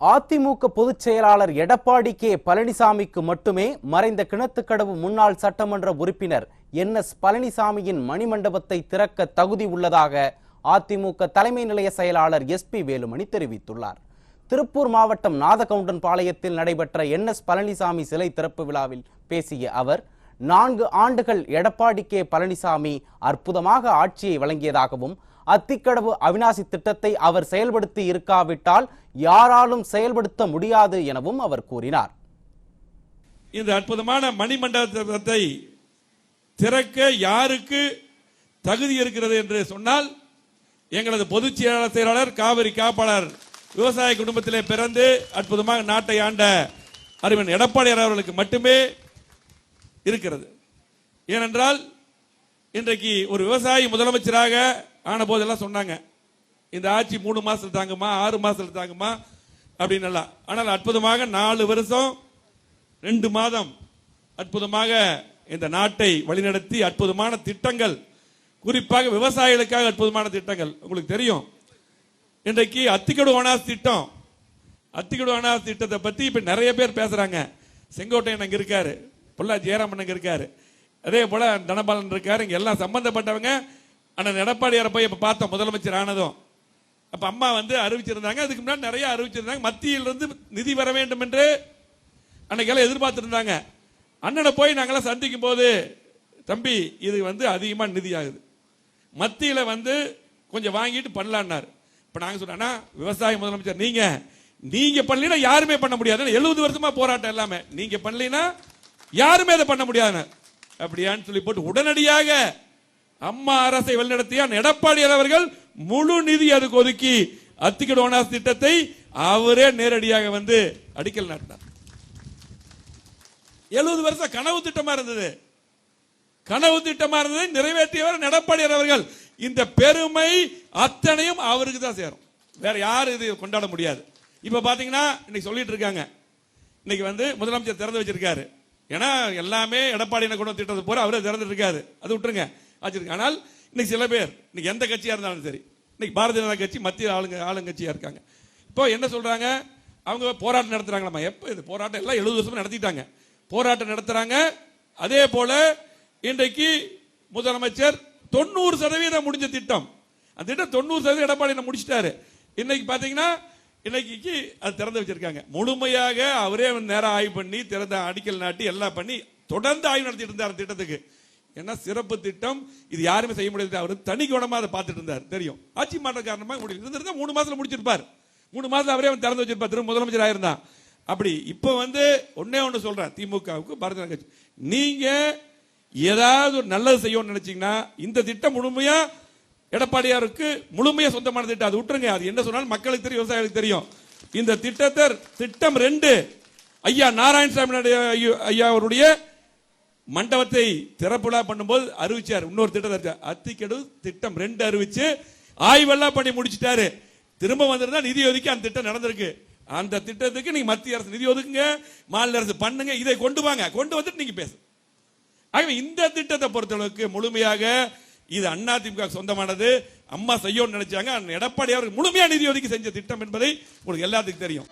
அதிமுக பொதுச் செயலாளர் எடப்பாடி கே. பழனிசாமிக்கு மட்டுமே மறைந்த கிணத்துக்கடவு முன்னாள் சட்டமன்ற உறுப்பினர் என். எஸ். பழனிசாமியின் மணிமண்டபத்தை திறக்க தகுதி உள்ளதாக அதிமுக தலைமை நிலைய செயலாளர் எஸ். பி. வேலுமணி தெரிவித்துள்ளார். திருப்பூர் மாவட்டம் நாதகவுண்டன் பாளையத்தில் நடைபெற்ற என். எஸ். பழனிசாமி சிலை திறப்பு விழாவில் பேசிய அவர் நான்கு ஆண்டுகள் எடப்பாடி கே. பழனிசாமி அற்புதமாக ஆட்சியை வழங்கியதாகவும் அத்திக்கடவு அவிநாசி திட்டத்தை அவர் செயல்படுத்தி இருக்காவிட்டால் யாராலும் செயல்படுத்த முடியாது எனவும் அவர் கூறினார். இந்த அற்புதமான மணிமண்டபத்தை திறக்க யாருக்கு தகுதி இருக்கிறது என்று சொன்னால் எங்களது பொதுச் செயலாளர் காவிரி காப்பாளர் விவசாய குடும்பத்திலே பிறந்து அற்புதமாக நாட்டை ஆண்ட அறிவன் எடப்பாடியார் அவர்களுக்கு மட்டுமே இருக்கிறது. ஏனென்றால் இன்றைக்கு ஒரு விவசாயி முதலமைச்சராக ஆன போதெல்லாம் சொன்னாங்க. இந்த ஆட்சி மூணு மாசத்துல தாங்குமா? ஆறு மாசத்துல தாங்குமா? அப்படின்னு ஆனால் அற்புதமாக நாலு வருஷம் ரெண்டு மாதம் அற்புதமாக இந்த நாட்டை வழிநடத்தி அற்புதமான திட்டங்கள் குறிப்பாக விவசாயிகளுக்காக அற்புதமான திட்டங்கள். உங்களுக்கு தெரியும். இன்றைக்கு அத்திக்கடு ஓனாஸ் திட்டம் அத்திக்கடு ஓனாஸ் திட்டத்தை பத்தி இப்ப நிறைய பேர் பேசுறாங்க. செங்கோட்டையன் அங்க இருக்காரு பொல்லா ஜெயராமன் அங்க இருக்காரு. அதே போல தனபாலன் இருக்காரு. இங்க எல்லாம் சம்பந்தப்பட்டவங்க. ஆனால் எடப்பாடியாரை போய் இப்ப பார்த்தோம் முதலமைச்சர் ஆனதும். அப்ப அம்மா வந்து அறிவிச்சிருந்தாங்க. அதுக்கு முன்னாடி நிறைய அறிவிச்சிருந்தாங்க. மத்தியிலிருந்து நிதி வர வேண்டும் என்று அன்னைக்கெல்லாம் எதிர்பார்த்துருந்தாங்க. அண்ணனை போய் நாங்களாம் சந்திக்கும் போது தம்பி இது வந்து அதிகமாக நிதி ஆகுது. மத்தியில் வந்து கொஞ்சம் வாங்கிட்டு பண்ணலான்னாரு. இப்போ நாங்கள் சொன்னா விவசாய முதலமைச்சர் நீங்கள் நீங்கள் பண்ணலைன்னா யாருமே பண்ண முடியாது எழுபது வருஷமாக போராட்டம் எல்லாமே நீங்கள் பண்ணலைன்னா யாருமே அதை பண்ண முடியாது அப்படியான்னு சொல்லி போட்டு உடனடியாக அம்மா அரசை வழிநடத்திய எடப்பாடியார் அவர்கள் முழு நிதி அதுக்கு ஒதுக்கி அத்திக்கடு திட்டத்தை அவரே நேரடியாக வந்து அடிக்கல் நாட்டினார். எழுபது வருஷம் கனவு திட்டமா இருந்தது. கனவு திட்டமா இருந்ததை நிறைவேற்றியவர் எடப்பாடியார் அவர்கள். இந்த பெருமை அத்தனையும் அவருக்கு தான் சேரும். வேற யாரும் இது கொண்டாட முடியாது. இப்ப பாத்தீங்கன்னா இன்னைக்கு சொல்லிட்டு இருக்காங்க. இன்னைக்கு வந்து முதலமைச்சர் திறந்து வச்சிருக்காரு. ஏன்னா எல்லாமே எடப்பாடி கொண்டு திட்டத்தை போற அவரே திறந்துட்டு இருக்காரு. அது விட்டுருங்க. வச்சிருக்க ஆனால் இன்னைக்கு சில பேர் இன்னைக்கு எந்த கட்சியாக இருந்தாலும் சரி இன்னைக்கு பாரதிய ஜனதா கட்சி மத்திய ஆளுங்க ஆளுங்கட்சியாக இருக்காங்க. இப்போ என்ன சொல்கிறாங்க அவங்க போராட்டம் நடத்துறாங்களாமா? எப்போ இது போராட்டம்? எல்லாம் எழுபது வருஷமா நடத்திட்டாங்க. போராட்டம் நடத்துகிறாங்க அதே போல் இன்றைக்கு முதலமைச்சர் தொண்ணூறு சதவீதம் முடிஞ்ச திட்டம். அந்த திட்டம் தொண்ணூறு சதவீதம் எடப்பாடி முடிச்சிட்டாரு? இன்னைக்கு பார்த்தீங்கன்னா இன்னைக்கு அது திறந்து வச்சிருக்காங்க. முழுமையாக அவரே நேரம் ஆய்வு பண்ணி திறந்த அடிக்கல் நாட்டி எல்லாம் பண்ணி தொடர்ந்து ஆய்வு நடத்திட்டு இருந்தார் அந்த திட்டத்துக்கு. ஏன்னா சிறப்பு திட்டம்? இது யாருமே செய்ய முடியாது அவர் தனி கவனமாக அதை பார்த்துட்டு இருந்தார். தெரியும். ஆட்சி மாற்ற காரணமாக முடியும் இருந்திருந்தா மூணு மாதத்தில் முடிச்சிருப்பார். மூணு மாதத்தில் அவரே அவன் திறந்து வச்சிருப்பார். திரும்ப முதலமைச்சர் ஆயிருந்தான் அப்படி இப்போ வந்து ஒன்னே ஒன்று சொல்கிறேன் திமுகவுக்கு பாரதிய ஜனதா கட்சி. நீங்கள் ஏதாவது ஒரு நல்லது செய்யணும்னு நினச்சிங்கன்னா இந்த திட்டம் முழுமையாக எடப்பாடியாருக்கு முழுமையாக சொந்தமான திட்டம். அது விட்டுருங்க. அது என்ன சொன்னாலும் மக்களுக்கு தெரியும் விவசாயிகளுக்கு தெரியும். இந்த திட்டத்தை திட்டம் ரெண்டு. ஐயா நாராயணசாமி ஐயா அவருடைய மண்டபத்தை திறப்புலா பண்ணும்போது அறிவிச்சார். இன்னொரு திட்டத்தை அத்திக்கெடு திட்டம் ரெண்டு அறிவிச்சு ஆய்வெல்லாம் பண்ணி முடிச்சிட்டாரு. திரும்ப வந்திருந்தா நிதி ஒதுக்கி அந்த திட்டம் நடந்திருக்கு. அந்த திட்டத்துக்கு நீங்க மத்திய அரசு நிதி ஒதுக்குங்க மாநில அரசு பண்ணுங்க இதை கொண்டு வாங்க. கொண்டு வந்துட்டு நீங்க பேசு. ஆகவே இந்த திட்டத்தை பொறுத்தளவுக்கு முழுமையாக இது அண்ணா திமுக சொந்தமானது. அம்மா செய்யணும்னு நினைச்சாங்க. எடப்பாடி அவர்கள் முழுமையா நிதி ஒதுக்கி செஞ்ச திட்டம் என்பதை உங்களுக்கு எல்லாத்துக்கும் தெரியும்.